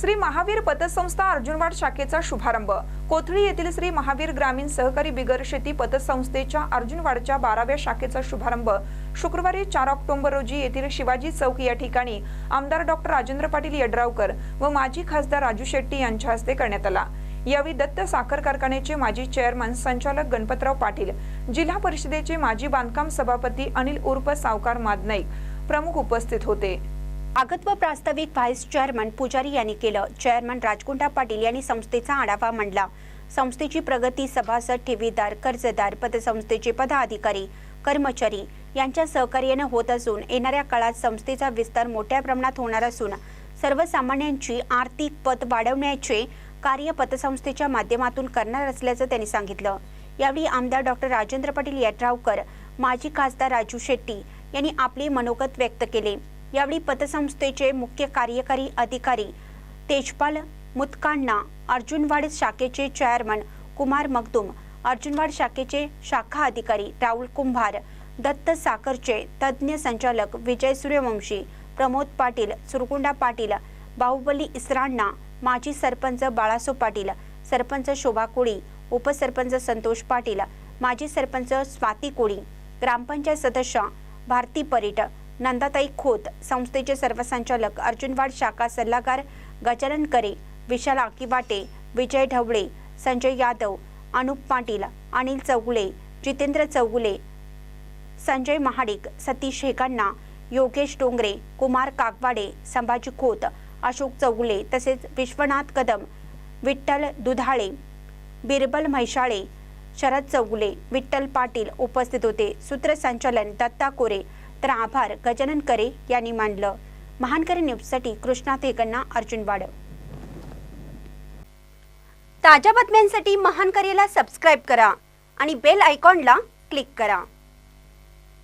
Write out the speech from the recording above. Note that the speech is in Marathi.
श्री महावीर पतसंस्था अर्जुनवाड शाखेचा शुभारंभ. कोथळी येथील श्री महावीर ग्रामीण सहकारी बिगर शेती पतसंस्थेच्या अर्जुनवाडच्या बाराव्या शाखेचा शुभारंभ शुक्रवारी चार ऑक्टोबर रोजी येथील शिवाजी चौक या ठिकाणी आमदार डॉक्टर राजेंद्र पाटील यड्रावकर व माजी खासदार राजू शेट्टी यांच्या हस्ते करण्यात आला. यावेळी दत्त साखर कारखान्याचे माजी चेअरमन संचालक गणपतराव पाटील जिल्हा परिषदेचे माजी बांधकाम सभापती अनिल उर्फ सावकार मादनाईक प्रमुख उपस्थित होते. स्वागत प्रास्ताविक व्हाईस चेअरमन पुजारी यांनी केलं. चेअरमन राजकुंडा पाटील यांनी संस्थेचा आढावा मांडला. संस्थेची प्रगती सभासद ठेवीदार कर्जदार पतसंस्थेचे पदाधिकारी कर्मचारी यांच्या सहकार्यानं होत असून येणाऱ्या काळात संस्थेचा विस्तार मोठ्या प्रमाणात होणार असून सर्वसामान्यांची आर्थिक पत वाढवण्याचे कार्य पतसंस्थेच्या माध्यमातून करणार असल्याचं त्यांनी सांगितलं. यावेळी आमदार डॉक्टर राजेंद्र पाटील यड्रावकर माजी खासदार राजू शेट्टी यांनी आपले मनोगत व्यक्त केले. यावेळी पतसंस्थेचे मुख्य कार्यकारी अधिकारी तेजपाल मुतकांना अर्जुनवाड शाखेचे चेअरमन कुमार मगदुम अर्जुनवाड शाखेचे शाखा अधिकारी राहुल कुंभार दत्त साखरचे तज्ज्ञ संचालक विजय सूर्यवंशी प्रमोद पाटील सुरकुंडा पाटील बाहुबली इसरांना माजी सरपंच बाळासो पाटील सरपंच शोभा कोळी उपसरपंच संतोष पाटील माजी सरपंच स्वाती कोळी ग्रामपंचायत सदस्य भारती परीट नंदाताई खोत संस्थेचे सर्व संचालक अर्जुनवाड शाखा सल्लागार गजानन करे विशाल आकिवाटे विजय ढवळे संजय यादव अनुप पाटील अनिल चौगुले जितेंद्र चौगुले संजय महाडिक सतीश हेकांना योगेश डोंगरे कुमार कागवाडे संभाजी खोत अशोक चौगुले तसेच विश्वनाथ कदम विठ्ठल दुधाळे बिरबल म्हैशाळे शरद चौगुले विठ्ठल पाटील उपस्थित होते. सूत्रसंचालन दत्ता कोरे तर आभार. गजानन करे यांनी मानलं महानकरी न्यूजसाठी कृष्णा अर्जुन अर्जुनवाड ताज्या बातम्यांसाठी महानकरीला सबस्क्राईब करा आणि बेल आयकॉनला क्लिक करा.